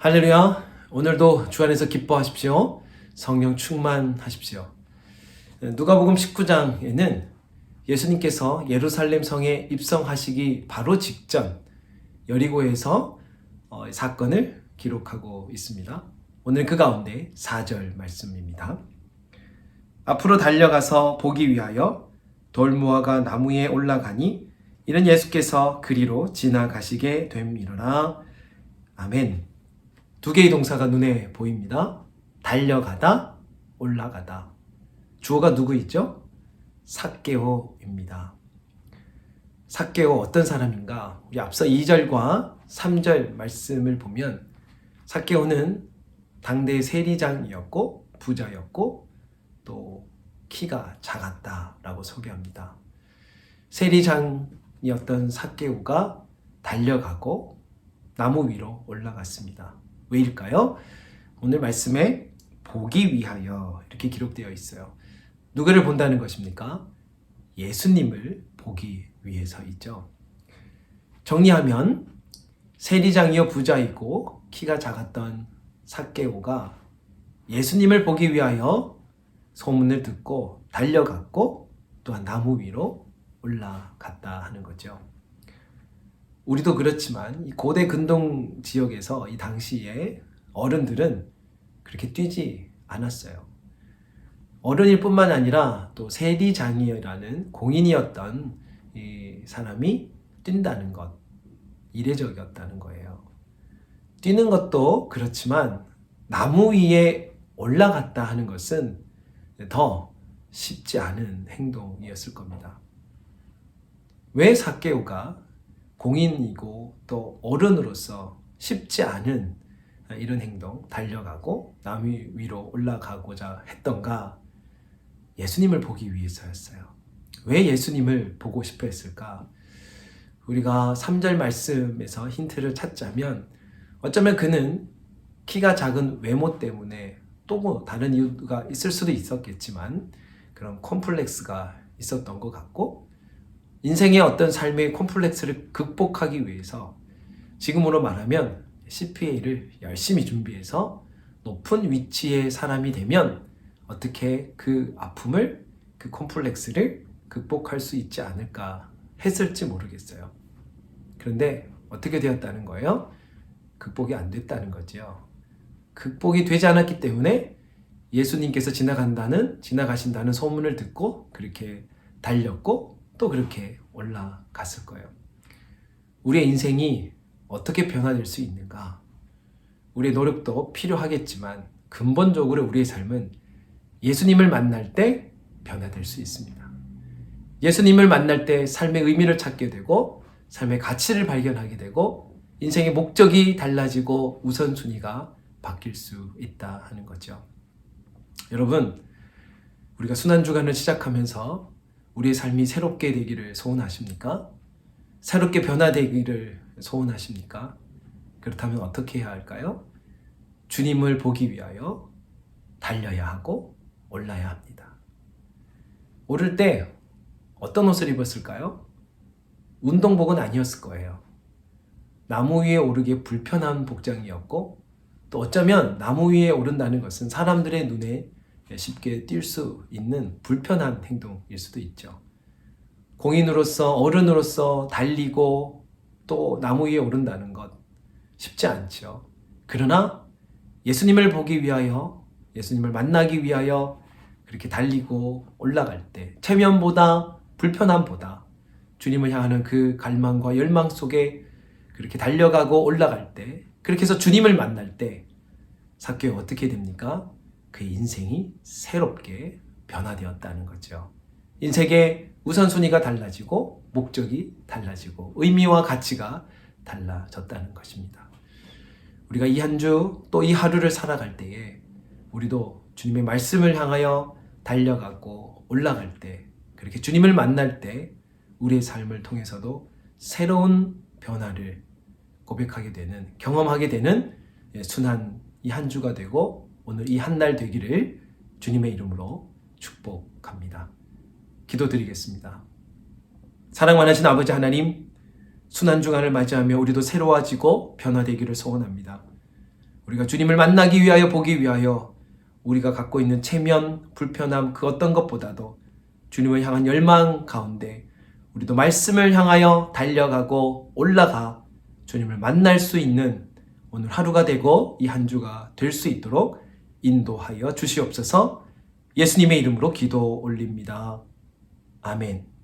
할렐루야. 오늘도 주 안에서 기뻐하십시오. 성령 충만하십시오. 누가복음 19장에는 예수님께서 예루살렘 성에 입성하시기 바로 직전 여리고에서 어, 사건을 기록하고 있습니다. 오늘 그 가운데 4절 말씀입니다. 앞으로 달려가서 보기 위하여 돌무화가 나무 위에 올라가니 이는 예수께서 그리로 지나가시게 됨이로라. 아멘. 두 개의 동사가 눈에 보입니다. 달려가다, 올라가다. 주어가 누구 있죠? 삭개오입니다. 삭개오 어떤 사람인가? 우리 앞서 2절과 3절 말씀을 보면 삭개오는 당대 세리장이었고 부자였고 또 키가 작았다라고 소개합니다. 세리장이었던 삭개오가 달려가고 나무 위로 올라갔습니다. 왜일까요? 오늘 말씀에 보기 위하여 이렇게 기록되어 있어요. 누구를 본다는 것입니까? 예수님을 보기 위해서이죠. 정리하면 세리장이요 부자이고 키가 작았던 삭개오가 예수님을 보기 위하여 소문을 듣고 달려갔고 또한 나무 위로 올라갔다 하는 거죠. 우리도 그렇지만 이 고대 근동 지역에서 이 당시에 어른들은 그렇게 뛰지 않았어요. 어른일 뿐만 아니라 또 세리장이라는 공인이었던 이 사람이 뛴다는 것 이례적이었다는 거예요. 뛰는 것도 그렇지만 나무 위에 올라갔다 하는 것은 더 쉽지 않은 행동이었을 겁니다. 왜 사케오가 공인이고 또 어른으로서 쉽지 않은 이런 행동, 달려가고 나무 위로 올라가고자 했던가? 예수님을 보기 위해서였어요. 왜 예수님을 보고 싶어 했을까? 우리가 3절 말씀에서 힌트를 찾자면 어쩌면 그는 키가 작은 외모 때문에 또 뭐 다른 이유가 있을 수도 있었겠지만 그런 콤플렉스가 있었던 것 같고 인생의 어떤 삶의 콤플렉스를 극복하기 위해서 지금으로 말하면 CPA를 열심히 준비해서 높은 위치의 사람이 되면 어떻게 그 아픔을 그 콤플렉스를 극복할 수 있지 않을까 했을지 모르겠어요. 그런데 어떻게 되었다는 거예요? 극복이 안 됐다는 거죠. 극복이 되지 않았기 때문에 예수님께서 지나간다는 지나가신다는 소문을 듣고 그렇게 달렸고 또 그렇게 올라갔을 거예요. 우리의 인생이 어떻게 변화될 수 있는가? 우리의 노력도 필요하겠지만 근본적으로 우리의 삶은 예수님을 만날 때 변화될 수 있습니다. 예수님을 만날 때 삶의 의미를 찾게 되고 삶의 가치를 발견하게 되고 인생의 목적이 달라지고 우선순위가 바뀔 수 있다 하는 거죠. 여러분, 우리가 순환주간을 시작하면서 우리의 삶이 새롭게 되기를 소원하십니까? 새롭게 변화되기를 소원하십니까? 그렇다면 어떻게 해야 할까요? 주님을 보기 위하여 달려야 하고 올라야 합니다. 오를 때 어떤 옷을 입었을까요? 운동복은 아니었을 거예요. 나무 위에 오르기 불편한 복장이었고 또 어쩌면 나무 위에 오른다는 것은 사람들의 눈에 쉽게 띌수 있는 불편한 행동일 수도 있죠. 공인으로서 어른으로서 달리고 또 나무 위에 오른다는 것 쉽지 않죠. 그러나 예수님을 보기 위하여 예수님을 만나기 위하여 그렇게 달리고 올라갈 때 체면보다 불편함보다 주님을 향하는 그 갈망과 열망 속에 그렇게 달려가고 올라갈 때 그렇게 해서 주님을 만날 때 사케오 어떻게 됩니까? 그 인생이 새롭게 변화되었다는 거죠. 인생의 우선순위가 달라지고 목적이 달라지고 의미와 가치가 달라졌다는 것입니다. 우리가 이 한 주 또 이 하루를 살아갈 때에 우리도 주님의 말씀을 향하여 달려가고 올라갈 때 그렇게 주님을 만날 때 우리의 삶을 통해서도 새로운 변화를 고백하게 되는 경험하게 되는 순한 이 한 주가 되고 오늘 이 한 날 되기를 주님의 이름으로 축복합니다. 기도드리겠습니다. 사랑 많으신 아버지 하나님, 순한 주간을 맞이하며 우리도 새로워지고 변화되기를 소원합니다. 우리가 주님을 만나기 위하여 보기 위하여 우리가 갖고 있는 체면, 불편함 그 어떤 것보다도 주님을 향한 열망 가운데 우리도 말씀을 향하여 달려가고 올라가 주님을 만날 수 있는 오늘 하루가 되고 이 한 주가 될 수 있도록 인도하여 주시옵소서 예수님의 이름으로 기도 올립니다. 아멘.